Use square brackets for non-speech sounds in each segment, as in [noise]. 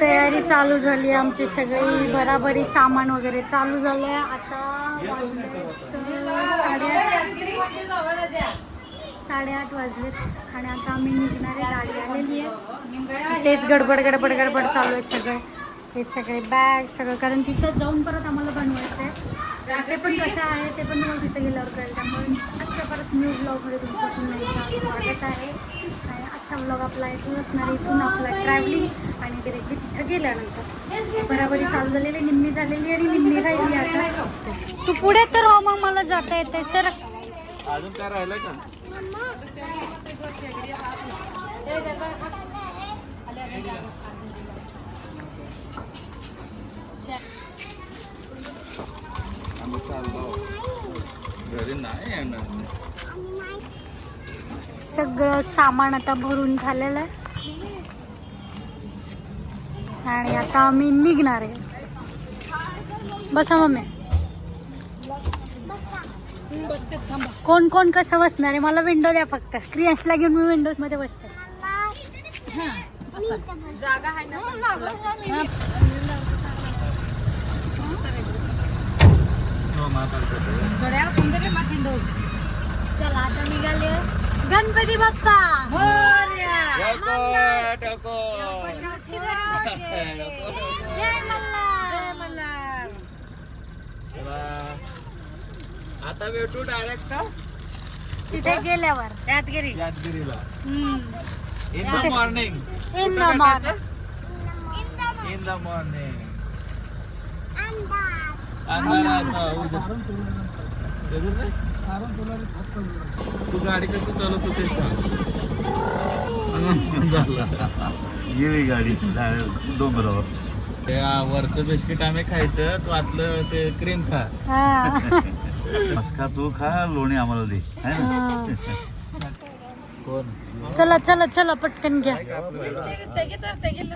तयारी चालू झाली आमची सगळी बराबरी सामान वगैरे चालू झालं आता साडेआठ वाजलेत आणि आता आम्ही निघणारे गाडी आलेली आहे. तेच गडबड गडबड गडबड चालू आहे सगळं. हे सगळे बॅग सगळं. कारण तिथं जाऊन परत आम्हाला बनवायचं आहे ते पण कसं आहे ते पण मला तिथं गेल्यावर कळेल. त्यामुळे आजच्या परत न्यू ब्लॉगमध्ये तुमचं पुन्हा स्वागत आहे. आजचा ब्लॉग आपला इथून असणार इथून आपला ट्रॅव्हलिंग आणि डिरेक्टली तिथं गेल्यानंतर. बराबरी चालू झालेली निम्मी झालेली आणि निम्मी राहिली आता. तू पुढे तर हो मग मला जाता येते सर अजून काय राहिलं का? हो. घरी नाही येणार. सगळं सामान आता भरून झालेलं आहे. आणि आता आम्ही निघणार आहे. बसा मम्मी. कोण कोण कसं बसणार आहे? मला विंडो द्या फक्त. क्रियांशला घेऊन मी विंडोजमध्ये बसते. हो चला आता निघाले. गणपती बाप्पा. जय मल्हार. आता भेटू डायरेक्ट तिथे गेल्यावर. यादगिरीला. हम्म. In the morning in the morning in the morning अंधारात. जरूर नाही? तू गाडी कशी चालवत होते झाला गेली गाडी डोंगरावर. त्या वरचं बिस्किट आम्ही खायचं तू आतलं ते क्रीम खा. हा. मस्का तू खा लोणी आम्हाला दे. है ना? चला चला चला पटकन घ्या.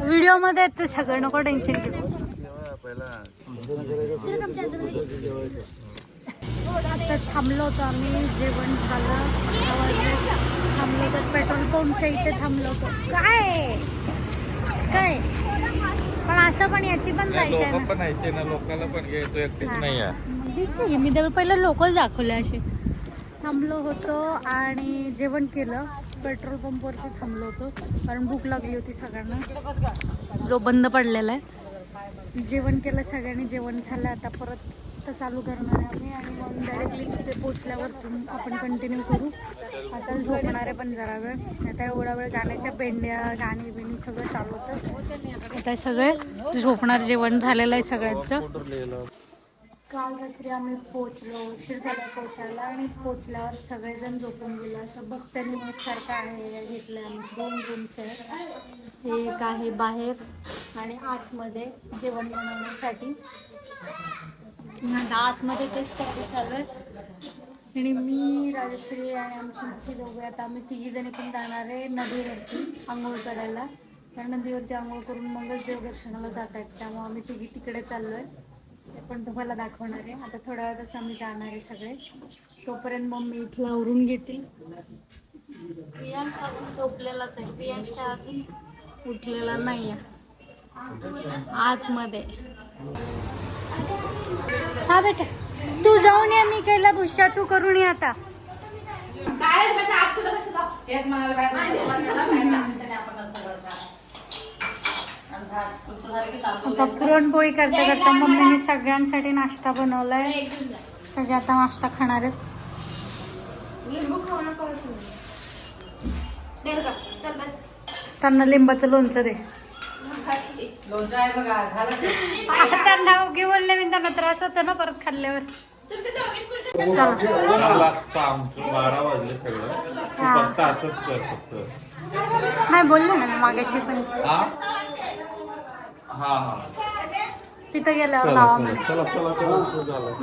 व्हिडिओमध्ये येते सगळं नको टेन्शन घेऊ. आता थांबलो होतो आम्ही जेवण झालं. थांबलो तर पेट्रोल पंपच्या इथे थांबलो होतो. काय? काय? पण असं पण याची पण जायचं आहे ना. पण आहेत ना लोकांना पण घे तू एकटीच नाही आहे. दिसते मी तेव्हा पहिलं लोकच दाखवले असे. थांबलो होतो आणि जेवण केलं. पेट्रोल पंपवरती थांबलो होतो कारण भूक लागली होती सगळ्यांना. जो बंद पडलेला आहे. जेवण केलं सगळ्यांनी जेवण झालं. आता परत आत्ता चालू करणार आहे आम्ही आणि मग डायरेक्टली तिथे पोचल्यावर आपण कंटिन्यू करू. आता झोपणार आहे पण जरा वेळ. आता एवढा वेळ गाण्याच्या पेंड्या गाणी बिणी सगळं चालू होतं. आता सगळे झोपणार जेवण झालेलं आहे सगळ्यांचं. काल रात्री आम्ही पोचलो उशीर झाला पोचायला आणि पोचल्यावर सगळेजण झोपून गेलो. असं भक्तांनी मग सारखं आहे घेतलं आम्ही. दोन रूमचं एक आहे बाहेर आणि आतमध्ये जेवण बनवण्यासाठी. आता आतमध्ये तेच करायचं चालू आहे. आणि मी राजश्री आणि आमची मुख्य दोघे आता आम्ही तिघी जण पण जाणार आहे नदीवरती आंघोळ करायला. त्या नदीवरती आंघोळ करून मगच देवदर्शनाला जात आहेत. त्यामुळे आम्ही तिघी तिकडे चाललो आहे ते पण तुम्हाला दाखवणार आहे. आता थोड्या वेळातच आम्ही जाणार आहे सगळे. तोपर्यंत मम्मी इथलं आवरून घेतील. प्रियांश अजून झोपलेलाच आहे. प्रियांश काय अजून उठलेला नाही आहे आतमध्ये. हा बेटा तू जाऊन ये मी केला भुष्या तू करून ये आता. आता पुरणपोळी करता करता मम्मीने सगळ्यांसाठी नाश्ता बनवलाय. सगळे आता नाश्ता खाणार आहेत. त्यांना लिंबाचं लोणचं दे. आता त्यांना उगी बोलले मी त्यांना त्रास होतो ना परत खाल्ल्यावर. आता बारा वाजले सगळं. तू हा. फक्त असंच कर फक्त नाही बोलले ना मी पण. हा? हा हा. तिथं गेल्यावर लावा झाला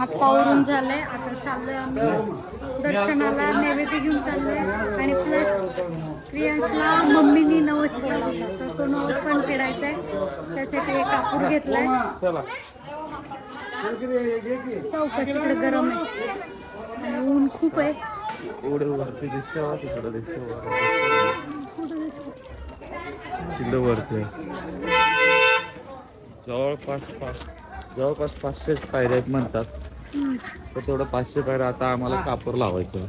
आता आवरून झालंय आता चाललोय आम्ही दर्शनाला नैवेद्य घेऊन चाललोय. आणि प्लस प्रियांशला मम्मीनी नवस बोलला होता तर तो नवस पण फेडायचा आहे त्यासाठी एक कापूर घेतलाय. चला. चौकशीकडे गरम आहे. आणि ऊन खूप आहे. वरती दिसते तिकडे? तिकडे वरती. जवळपास पाच जवळपास पाचशे पायऱ्या आहेत म्हणतात. तर तेवढं पाचशे पायऱ्या आता आम्हाला कापूर लावायचं.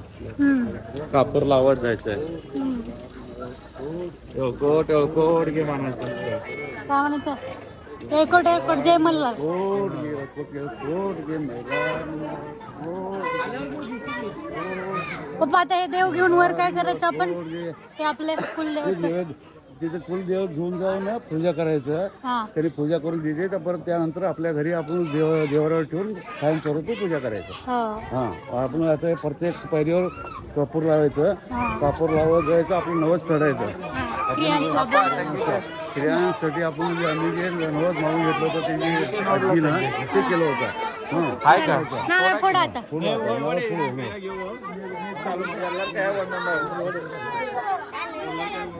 कापूर लावत जायचंय हम्म. टळकोट टळकोट घे म्हणायचं एकोट एकोट जय मल्हार कोट घे पप्पा आता हे देव घेऊन वर काय करायचं आपण ते आपल्या तिथे कुलदेव घेऊन जाऊन ना पूजा करायचं. हा. तरी पूजा करून देते तर परत त्यानंतर आपल्या घरी आपण देव देवावर ठेवून कायमस्वरूपी पूजा करायचं. हो. हां. आपण आता प्रत्येक पायरीवर कापूर लावायचं. हा. कापूर लावत जायचं आपण नवस फेडायचं. हा. स्त्रियांसाठी आपण जे आम्ही जे नवस मागून घेतलं होतं ते जे आजी ना ते केलं होतं. हां. चला. नारळ फोडा आता. पुढं आता, नवस पुढं, हो.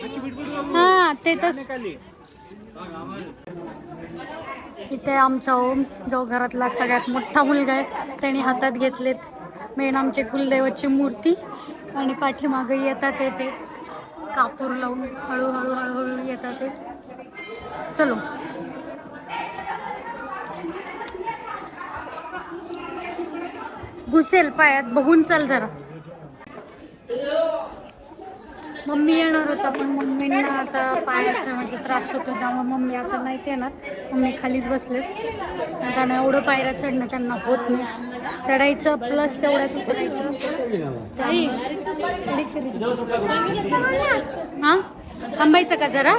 हा ते तस इथे आमचा ओम जो घरातला सगळ्यात मोठा मुलगा आहे त्याने हातात घेतलेत मेन आमचे कुलदेवाची मूर्ती आणि पाठीमागे येतात ते ते कापूर लावून हळूहळू हळूहळू येतात ते. चलो. घुसेल पायात बघून चल जरा. मम्मी येणार होता पण मम्मींना आता पायाचा म्हणजे त्रास होतो त्यामुळे मम्मी आता नाही येणार. मम्मी खालीच बसले कारण एवढं पायऱ्या चढणं त्यांना होत नाही. चढायचं प्लस तेवढ्याच उतरायचं. हा? थांबायचं का जरा?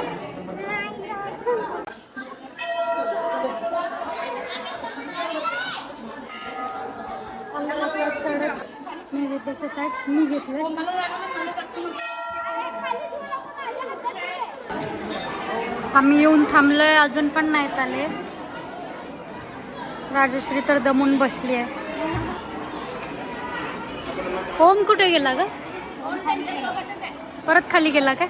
चढत नैवेद्याचं ताट मी घेतलं आम्ही येऊन थांबलोय अजून पण नाहीत आले. राजश्री तर दमून बसली आहे. ओम कुठे गेला ग? परत खाली गेला काय?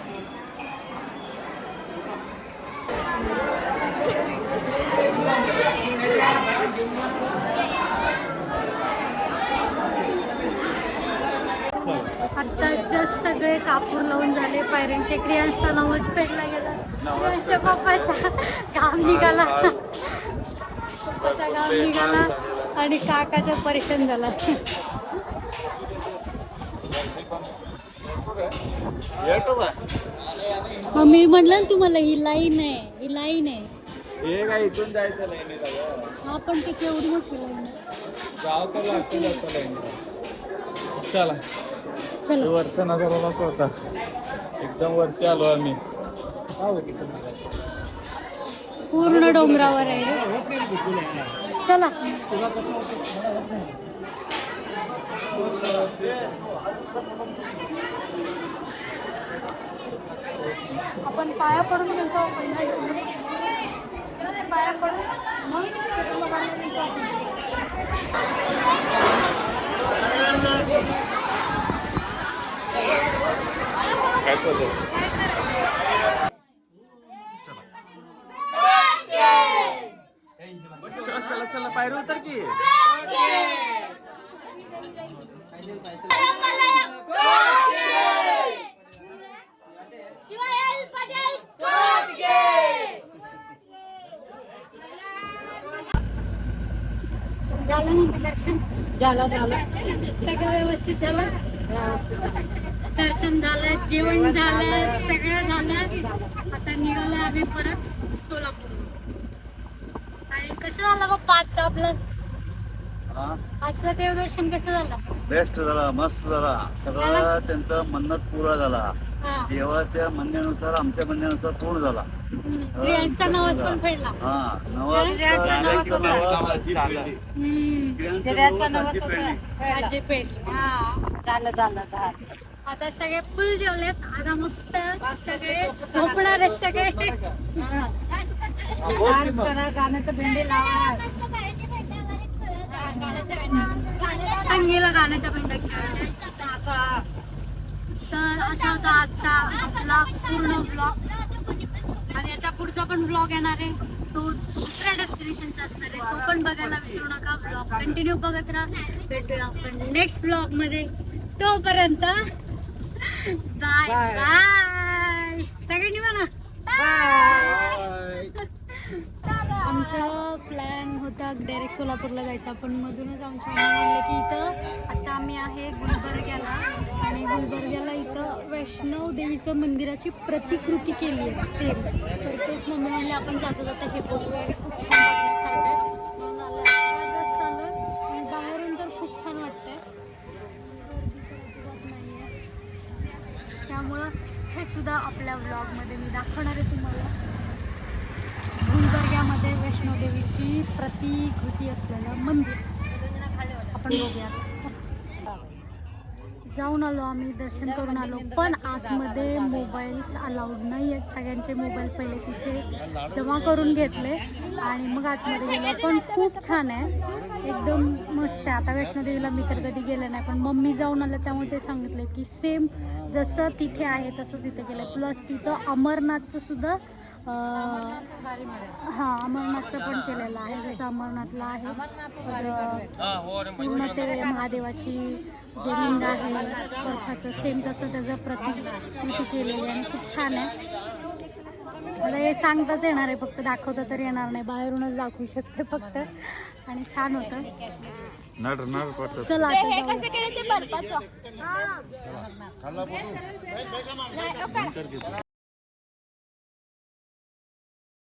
आता जस्ट सगळे कापूर लावून झाले पायऱ्यांचे क्रियांचा नवस पेटला गेला. पप्पाचा घाम निघाला. पप्पाचा घाम निघाला आणि काकाचा परेशान झाला. मग मी म्हटलं ना तुम्हाला ही लाईन आहे ही लाईन आहे. हे काय इथून जायचं लाईनी हा पण ते केवढी मोठी लाईन. गाव तर लागतं जातं लाईनी चला. चलो. वरचा नजारा होता. एकदम वरती आलो आम्ही. पूर्ण डोंगरावर आहे. चला. आपण पाया पडून घेतो पाया पडून. मग कुटुंबाला गेलो काय चालू चला पायरी उतर की. झालं मग दर्शन? झालं झालं. सगळं व्यवस्थित झालं? दर्शन झालं जेवण झालं. सगळं झालं. आता निघालो आम्ही परत सोलापूर. कसं झालं मग पाचचं आपलं? हा? आजचं देवदर्शन कसं झालं? बेस्ट झाला मस्त झाला. सगळं त्यांचं मन्नत पुरा झाला. हा. देवाच्या म्हणण्यानुसार आमच्या म्हणण्यानुसार पूर्ण झाला. हम्म. नवस पण फेडला. हा नवस देवाचा नवस होता. नवस आजी पेरली. हम्म. स्त्रियांचं नवस आजी पेरली. आजी पेडली. हा. झालं झालं झालं. आता सगळे फुल जेवलेत. आता मस्त सगळे झोपणार आहेत सगळे. डान्स करा गाण्याचं भेंडी लावा. अंगीला गाण्याच्या भेंड्या तर असा होता आजचा ब्लॉग पूर्ण ब्लॉग आणि याच्या पुढचा पण ब्लॉग येणार आहे. तो दुसऱ्या डेस्टिनेशनचा असणार आहे. तो पण बघायला विसरू नका. ब्लॉग कंटिन्यू बघत राहा. भेटूया आपण नेक्स्ट ब्लॉगमध्ये. तोपर्यंत बाय बाय सगळ्यांनी म्हणा. [laughs] आमचं प्लॅन होता डायरेक्ट सोलापूरला जायचा पण मधूनच आमच्या म्हणलं म्हणले की इथं आता आम्ही आहे गुलबर्ग्याला. आणि गुलबर्ग्याला इथं वैष्णव देवीचं मंदिराची प्रतिकृती केली आहे सेम तर तेच मम्मी म्हणले आपण जाता जाता हे बघू आणि खूप छान आहे म्हणून आलं जस्ट आणि बाहेरून तर खूप छान वाटतंय. त्यामुळं हे सुद्धा आपल्या व्लॉगमध्ये मी दाखवणार आहे तुम्हाला. गुलबर्ग्यामध्ये वैष्णोदेवीची प्रतिकृती असलेलं मंदिर. आपण बघूया जाऊन आलो आम्ही दर्शन करून आलो. पण आतमध्ये मोबाईल्स अलाउड नाही आहेत सगळ्यांचे मोबाईल पहिले तिथे जमा करून घेतले आणि मग आतमध्ये गेलो. पण खूप छान आहे. एकदम मस्त आहे. आता वैष्णोदेवीला मी तर कधी गेले नाही पण मम्मी जाऊन आलं त्यामुळे ते सांगितले की सेम जसं तिथे आहे तसंच इथे गेलं. प्लस तिथं अमरनाथचं सुद्धा हां अमरनाथचं पण केलेलं आहे जसं अमरनाथला आहे. तर, पूर्ण ते महादेवाची जे लिंग आहे बर्फाचं सेम तसं त्याचं प्रतिकृती केलेली आहे आणि खूप छान आहे. मला हे सांगताच येणार आहे फक्त दाखवता तर येणार नाही. बाहेरूनच दाखवू शकते फक्त. आणि छान होतं. चला आता जाऊया. केले ते बर्फाचं